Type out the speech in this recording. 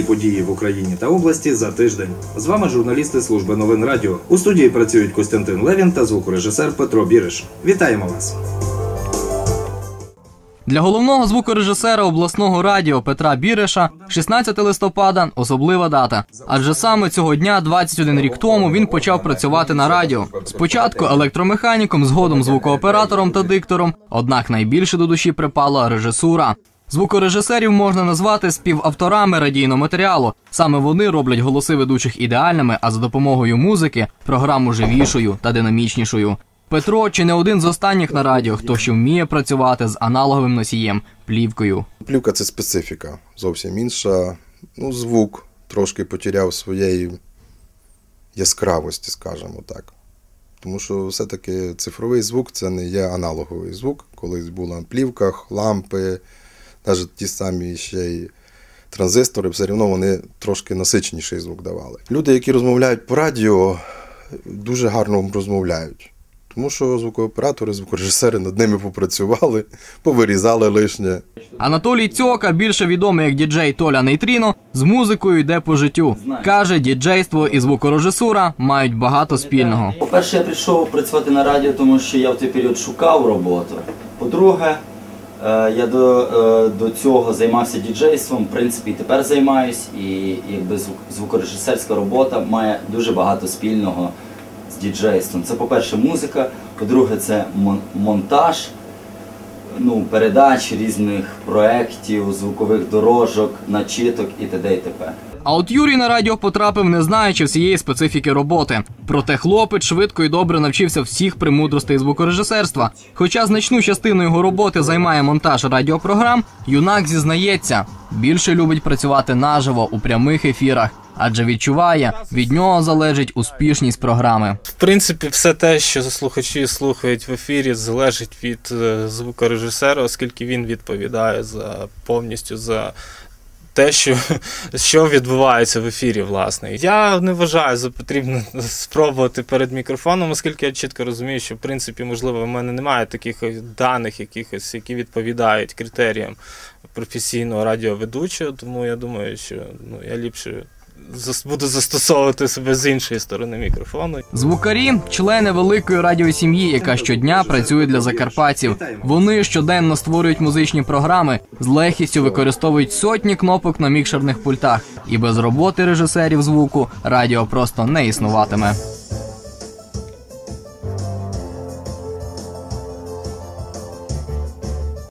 Головні події в Україні та області за тиждень. З вами журналісти служби новин радіо. У студії працюють Костянтин Левін та звукорежисер Петро Біриш. Вітаємо вас! Для головного звукорежисера обласного радіо Петра Біреша 16 листопада особлива дата. Адже саме цього дня, 21 рік тому, він почав працювати на радіо. Спочатку електромеханіком, згодом звукооператором та диктором. Однак найбільше до душі припала режисура. Звукорежисерів можна назвати співавторами радійного матеріалу. Саме вони роблять голоси ведучих ідеальними, а за допомогою музики програму живішою та динамічнішою. Петро чи не один з останніх на радіо, хто ще вміє працювати з аналоговим носієм плівкою. Плівка це специфіка, зовсім інша. Ну, звук трошки потеряв своєї яскравості, скажімо так. Тому що все-таки цифровий звук це не є аналоговий звук. Колись було на плівках, лампи, навіть ті самі ще й транзистори, все одно вони трошки насиченіший звук давали. Люди, які розмовляють по радіо, дуже гарно розмовляють. Тому що звукооператори, звукорежисери над ними попрацювали, повирізали лишнє. Анатолій Цьока, більше відомий як діджей Толя Нейтріно, з музикою йде по життю. Каже, діджейство і звукорежисура мають багато спільного. По-перше, я прийшов працювати на радіо, тому що я в той період шукав роботу. По-друге, я до, е, до цього займався діджейством, в принципі, і тепер займаюсь, і якби звукорежисерська робота має дуже багато спільного з діджейством. Це, по-перше, музика, по-друге, це монтаж, ну, передач різних проєктів, звукових дорожок, начиток і т.д. і т.п. А от Юрій на радіо потрапив, не знаючи всієї специфіки роботи. Проте хлопець швидко і добре навчився всіх премудростей звукорежисерства. Хоча значну частину його роботи займає монтаж радіопрограм, юнак зізнається, більше любить працювати наживо у прямих ефірах, адже відчуває, від нього залежить успішність програми. В принципі, все те, що слухачі слухають в ефірі, залежить від е, звукорежисера, оскільки він відповідає за повністю за. Те, що, що відбувається в ефірі, власне. Я не вважаю за потрібно спробувати перед мікрофоном, оскільки я чітко розумію, що в принципі, можливо, в мене немає таких даних, якихось, які відповідають критеріям професійного радіоведучого, тому я думаю, що ну, я ліпше буду застосовувати себе з іншої сторони мікрофону. Звукарі члени великої радіосім'ї, яка щодня працює для закарпатців. Вони щоденно створюють музичні програми, з легкістю використовують сотні кнопок на мікшерних пультах. І без роботи режисерів звуку радіо просто не існуватиме.